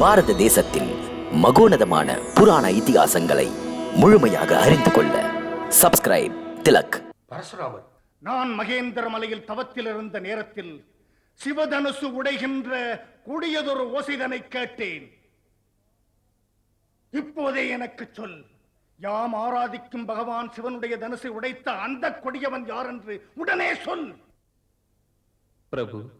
பாரத தேசத்தின் மகோனதமான புராண இதிகாசங்களை முழுமையாக அறிந்து கொள்ள சப்ஸ்கிரைப் திலக். பரசுராமன் நான் மகேந்திர மலையில் தவத்தில் இருந்த நேரத்தில் சிவதனுசு உடைகின்ற கொடியதொரு ஓசைதனை கேட்டேன். இப்போதே எனக்கு சொல். யாம் ஆராதிக்கும் பகவான் சிவனுடைய தனுசை உடைத்த அந்த கொடியவன் யார் என்று உடனே சொல். பிரபு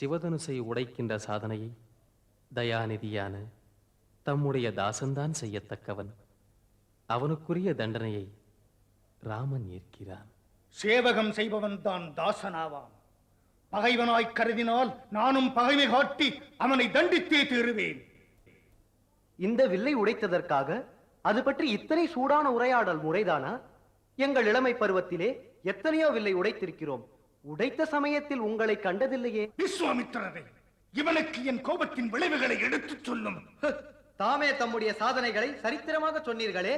சிவதனுசை உடைக்கின்ற சாதனையை தயாநிதியான தம்முடைய தாசன்தான் செய்யத்தக்கவன். அவனுக்குரிய தண்டனையை ராமன் ஏற்கிறான். சேவகம் செய்பவன் தான் தாசனாவான். பகைவனாய் கருதினால் நானும் பகைமை காட்டி அவனை தண்டித்தே தீருவேன். இந்த வில்லை உடைத்ததற்காக அது பற்றி இத்தனை சூடான உரையாடல் முறைதானா? எங்கள் இளமை பருவத்திலே எத்தனையோ வில்லை உடைத்திருக்கிறோம். உடைத்த சமயத்தில் உங்களை கண்டதில்லையே. விஸ்வாமித்திரரை இவனுக்கு என் கோபத்தின் விளைவுகளை எடுத்துச் சொல்லும். தாமே தம்முடைய சாதனைகளை சரித்திரமாக சொன்னீர்களே.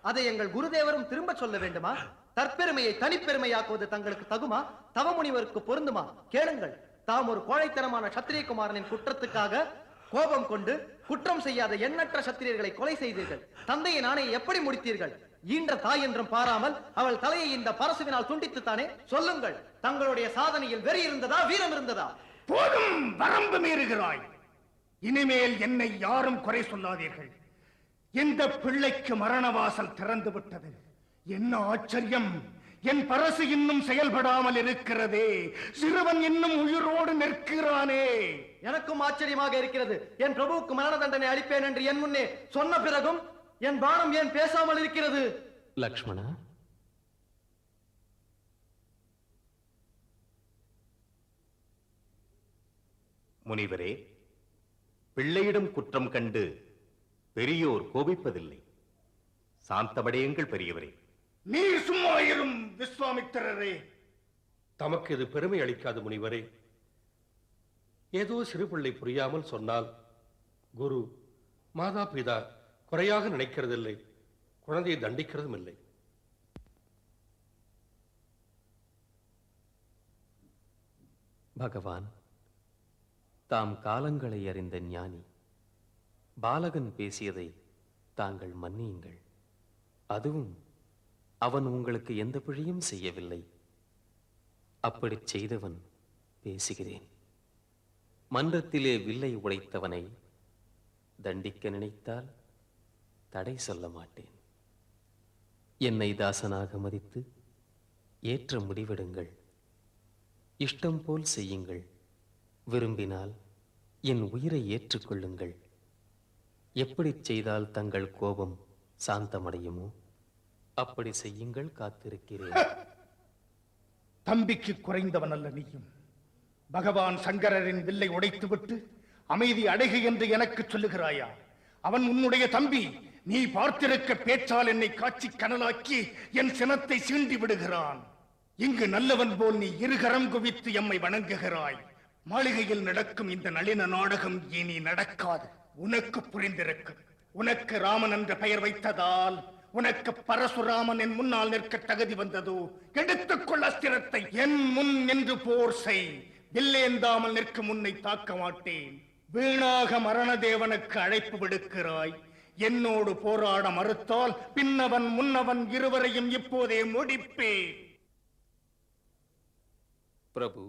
அதை எங்கள் குருதேவரும் திரும்ப சொல்ல வேண்டுமா? தற்பெருமையை தனிப்பெருமையாக்குவது தங்களுக்கு தகுமா? தவமுனிவருக்கு பொருந்துமா? கேளுங்கள். தாம் ஒரு கோழைத்தனமான சத்திரியகுமாரனின் குற்றத்துக்காக கோபம் கொண்டு குற்றம் செய்யாத எண்ணற்ற சத்திரியர்களை கொலை செய்தீர்கள். தந்தையை நானே எப்படி முடித்தீர்கள்? ஈன்ற தாய் என்றும் பாராமல் அவள் தலையை இந்த பரசுவினால் துண்டித்துத்தானே? சொல்லுங்கள். தங்களுடைய சாதனையில் வெறி இருந்ததா வீரம் இருந்ததா போதும் வரம்பு மீறுகிறாய். இனிமேல் என்னை யாரும் குறை சொல்லாதீர்கள். இந்த பிள்ளைக்கு மரணவாசல் திறந்து விட்டது என்ன ஆச்சரியம். என் பரசு இன்னும் செயல்படாமல் இருக்கிறதே. சிறுவன் இன்னும் உயிரோடு நிற்கிறானே. எனக்கும் ஆச்சரியமாக இருக்கிறது. என் பிரபுவுக்கு மரண தண்டனை அளிப்பேன் என்று என் முன்னே சொன்ன பிறகும் என் பானம் ஏன் பேசாமல் இருக்கிறது? லக்ஷ்மணா முனிவரே பிள்ளையிடம் குற்றம் கண்டு பெரியோர் கோபிப்பதில்லை. சாந்தமடையுங்கள் பெரியவரே. நீர் சும்மா இரும் விஸ்வாமித்திரரே. தமக்கு இது பெருமை அளிக்காது முனிவரே. ஏதோ சிறு பிள்ளை புரியாமல் சொன்னால் குரு மாதா பிதா குறையாக நினைக்கிறதில்லை குழந்தையை தண்டிக்கிறதும் இல்லை. பகவான் தாம் காலங்களை அறிந்த ஞானி. பாலகன் பேசியதை தாங்கள் மன்னியுங்கள். அதுவும் அவன் உங்களுக்கு எந்த பிழையும் செய்யவில்லை. அப்படிச் செய்தவன் பேசுகிறேன். மன்றத்திலே வில்லை உடைத்தவனை தண்டிக்க நினைத்தால் தடை சொல்ல மாட்டேன். என்னை தாசனாக மதித்து ஏற்ற முடிவெடுங்கள். இஷ்டம் போல் செய்யுங்கள். விரும்பினால் என் உயிரை ஏற்றுக்கொள்ளுங்கள். எப்படிச் செய்தால் தங்கள் கோபம் சாந்தமடையுமோ அப்படி செய்யுங்கள் காத்திருக்கிறேன். தம்பிக்கு குறைந்தவன் அல்ல நீயும். பகவான் சங்கரரின் வில்லை உடைத்துவிட்டு அமைதி அடைகு என்று எனக்கு சொல்லுகிறாயா? அவன் உன்னுடைய தம்பி நீ பார்த்திருக்க பேச்சால் என்னை காட்சி கனலாக்கி என் சினத்தை சீண்டி விடுகிறான். இங்கு நல்லவன் போல் நீ இருகரம் குவித்து எம்மை வணங்குகிறாய். மாளிகையில் நடக்கும் இந்த நளின நாடகம் இனி நடக்காது. உனக்கு புரிந்திருக்கும். உனக்கு ராமன் என்ற பெயர் வைத்ததால் உனக்கு பரசுராமன் என் முன்னால் நிற்க தகுதி வந்ததோ எடுத்துக்கொள் அஸ்திரத்தை. என் முன் நின்று போர் செய். வில்லேந்தாமல் நிற்கும் உன்னை தாக்க மாட்டேன். வீணாக மரணதேவனுக்கு அழைப்பு விடுக்கிறாய். என்னோடு போராட மறுத்தால் பின்னவன் முன்னவன் இருவரையும் இப்போதே முடிப்பேன். பிரபு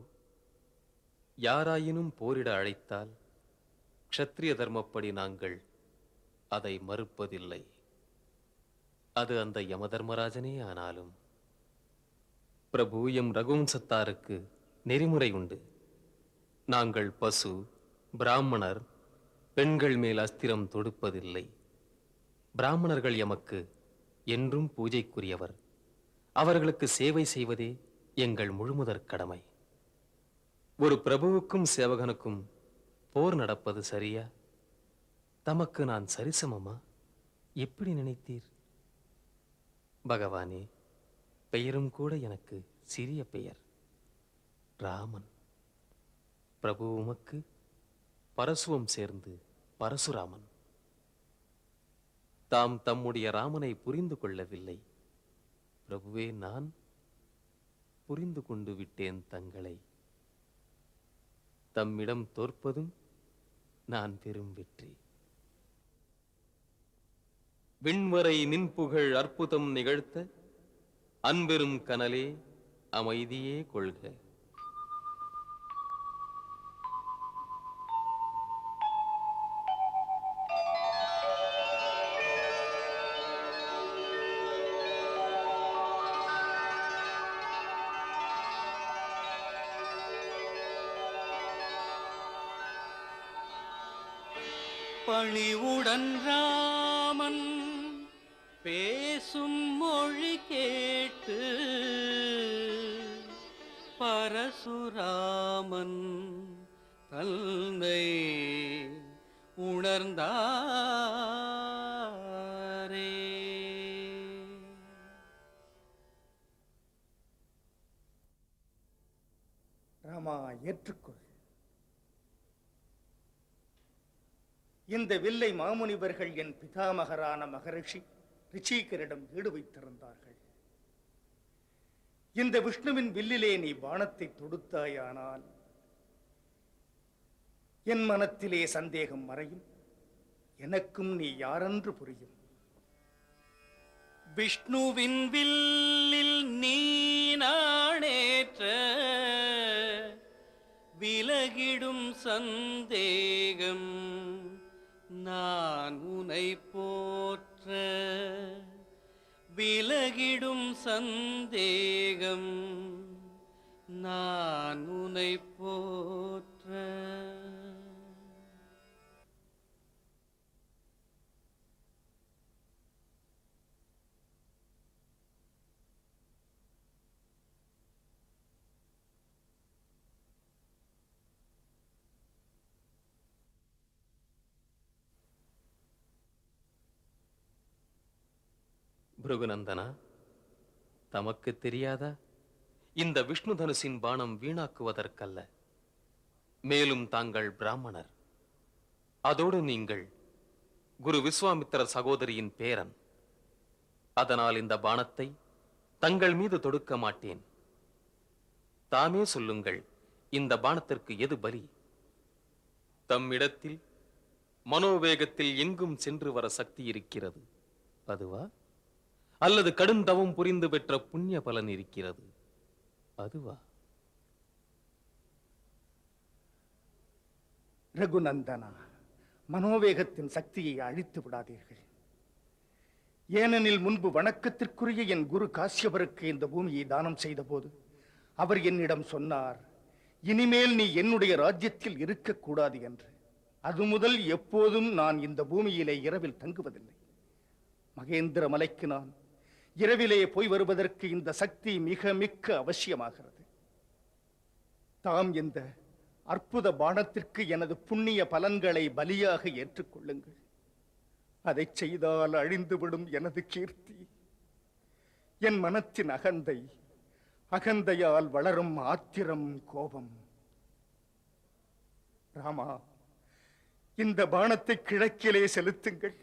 யாராயினும் போரிட அழைத்தால் க்ஷத்ரிய தர்மப்படி நாங்கள் அதை மறுப்பதில்லை. அது அந்த யமதர்மராஜனே ஆனாலும். பிரபு எம் ரகுவம்சத்தாருக்கு நெறிமுறை உண்டு. நாங்கள் பசு பிராமணர் பெண்கள் மேல் அஸ்திரம் தொடுப்பதில்லை. பிராமணர்கள் எமக்கு என்றும் பூஜைக்குரியவர். அவர்களுக்கு சேவை செய்வதே எங்கள் முழுமுதற் கடமை. ஒரு பிரபுவுக்கும் சேவகனுக்கும் போர் நடப்பது சரியா? தமக்கு நான் சரிசமமா? எப்படி நினைத்தீர்? பகவானே பெயரும் கூட எனக்கு சிறிய பெயர். ராமன். பிரபு உமக்கு பரசுவம் சேர்ந்து பரசுராமன். தாம் தம்முடைய ராமனை புரிந்து கொள்ளவில்லை. பிரபுவே நான் புரிந்து கொண்டு விட்டேன் தங்களை. தம்மிடம் தோற்பதும் நான் பெரும் வெற்றி. விண்வரை நின்புகழ் அற்புதம் நிகழ்த்த அன்பெரும் கனலே அமைதியே கொள்க. பணிவுடன் ராமன் பேசும் மொழி கேட்டு பரசுராமன் தன்னை உணர்ந்தாரே. ராமா ஏற்றுக்கொள். இந்த வில்லை மாமுனிவர்கள் என் பிதாமகரான மகரிஷி ரிஷிகரிடம் ஈடு வைத்திருந்தார்கள். இந்த விஷ்ணுவின் வில்லிலே நீ வானத்தை தொடுத்தாயானால் என் மனத்திலே சந்தேகம் மறையும். எனக்கும் நீ யாரென்று புரியும்? விஷ்ணுவின் வில்லில் நீ நாணேற்ற விலகிடும் சந்தேகம் நான் உனை போற்ற விலகிடும் சந்தேகம். நான் உனை போற்ற பிருகுநந்தனா? தமக்கு தெரியாதா? இந்த விஷ்ணு தனுசின் பானம் வீணாக்குவதற்கல்ல. மேலும் தாங்கள் பிராமணர். அதோடு நீங்கள் குரு விஸ்வாமித்திர சகோதரியின் பேரன். அதனால் இந்த பானத்தை தங்கள் மீது தொடுக்க மாட்டேன். தாமே சொல்லுங்கள் இந்த பானத்திற்கு எது பலி? தம்மிடத்தில் மனோவேகத்தில் எங்கும் சென்று வர சக்தி இருக்கிறது. அதுவா? அல்லது கடுந்தவம் புரிந்து பெற்ற புண்ணிய பலன் இருக்கிறது. அதுவா? ரகுநந்தனா மனோவேகத்தின் சக்தியை அழித்து விடாதீர்கள். ஏனெனில் முன்பு வணக்கத்திற்குரிய என் குரு காசியபருக்கு இந்த பூமியை தானம் செய்தபோது அவர் என்னிடம் சொன்னார் இனிமேல் நீ என்னுடைய ராஜ்யத்தில் இருக்கக்கூடாது என்று. அது முதல் எப்போதும் நான் இந்த பூமியிலே இரவில் தங்குவதில்லை. மகேந்திர மலைக்கு நான் இரவிலே போய் வருவதற்கு இந்த சக்தி மிக மிக்க அவசியமாகிறது. தாம் இந்த அற்புத பானத்திற்கு எனது புண்ணிய பலன்களை பலியாக ஏற்றுக்கொள்ளுங்கள். அதை செய்தால் அழிந்துவிடும் எனது கீர்த்தி. என் மனத்தின் அகந்தை அகந்தையால் வளரும் ஆத்திரம் கோபம். ராமா இந்த பானத்தை கிழக்கிலே செலுத்துங்கள்.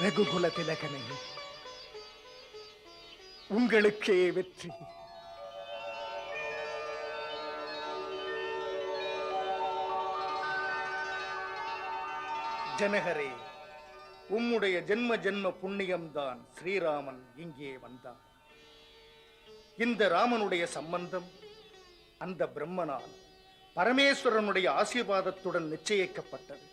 ரகுகுல திலகனை உங்களுக்கே வெற்றி. ஜனகரே உம்முடைய ஜென்ம ஜென்ம புண்ணியம்தான் ஸ்ரீராமன் இங்கே வந்தான். இந்த ராமனுடைய சம்பந்தம் அந்த பிரம்மனால் பரமேஸ்வரனுடைய ஆசீர்வாதத்துடன் நிச்சயிக்கப்பட்டது.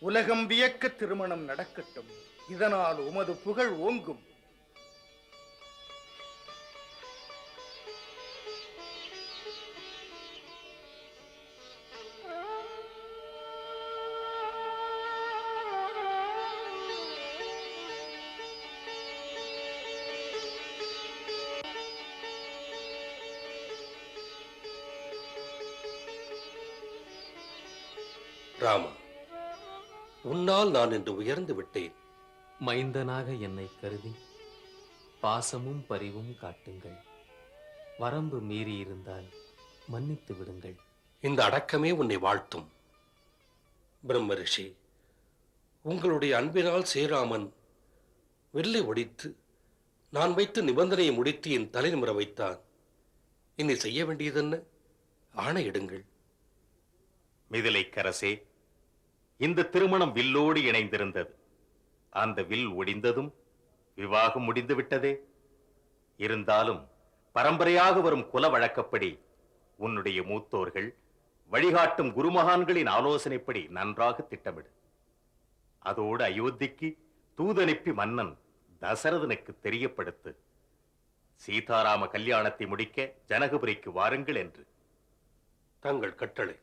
உலகம் வியக்க திருமணம் நடக்கட்டும். இதனால் உமது புகழ் ஓங்கும். ராமா உன்னால் நான் இன்று உயர்ந்து விட்டேன். மைந்தனாக என்னை கருதி பாசமும் பரிவும் காட்டுங்கள். வரம்பு மீறி இருந்தால் மன்னித்து விடுங்கள். இந்த அடக்கமே உன்னை வாழ்த்தும். பிரம்ம ரிஷி உங்களுடைய அன்பினால் ஸ்ரீராமன் வில்லை ஒடித்து நான் வைத்த நிபந்தனையை முடித்து என் தலை நிமிர வைத்தான். இனி செய்ய வேண்டியதென்ன? ஆணையிடுங்கள். மிதிலைக்கரசே இந்த திருமணம் வில்லோடு இணைந்திருந்தது. அந்த வில் ஒடிந்ததும் விவாகம் முடிந்து விட்டதே. இருந்தாலும் பரம்பரையாக வரும் குல வழக்கப்படி உன்னுடைய மூத்தோர்கள் வழிகாட்டும் குருமகான்களின் ஆலோசனைப்படி நன்றாக திட்டமிடு. அதோடு அயோத்திக்கு தூதனுப்பி மன்னன் தசரதனுக்கு தெரியப்படுத்து. சீதாராம கல்யாணத்தை முடிக்க ஜனகபுரிக்கு வாருங்கள் என்று. தங்கள் கட்டளை.